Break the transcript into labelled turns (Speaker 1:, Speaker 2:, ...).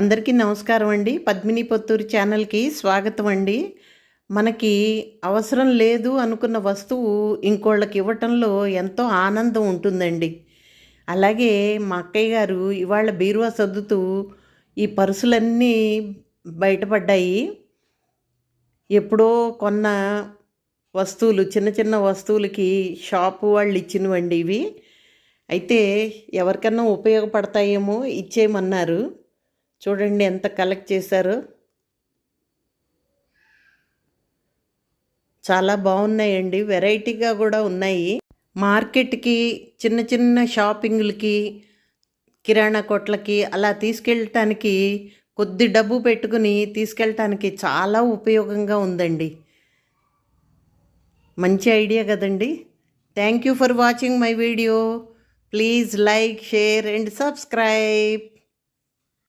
Speaker 1: అందరికీ నమస్కారం అండి. పద్మిని పొత్తూరు ఛానల్కి స్వాగతం అండి. మనకి అవసరం లేదు అనుకున్న వస్తువు ఇంకోళ్ళకి ఇవ్వటంలో ఎంతో ఆనందం ఉంటుందండి. అలాగే మా అక్కయ్య గారు ఇవాళ బీరువా సర్దుతూ ఈ పరుసులన్నీ బయటపడ్డాయి. ఎప్పుడో కొన్న వస్తువులు చిన్న చిన్న వస్తువులకి షాపు వాళ్ళు ఇచ్చినవండి ఇవి. అయితే ఎవరికన్నా ఉపయోగపడతాయేమో ఇచ్చేయమన్నారు. చూడండి ఎంత కలెక్ట్ చేశారు. చాలా బాగున్నాయండి. వెరైటీగా కూడా ఉన్నాయి. మార్కెట్కి చిన్న చిన్న షాపింగ్లకి కిరాణా కొట్లకి అలా తీసుకెళ్ళటానికి కొద్ది డబ్బు పెట్టుకుని తీసుకెళ్ళటానికి చాలా ఉపయోగంగా ఉందండి. మంచి ఐడియా కదండి. Thank you for watching my video please like share and subscribe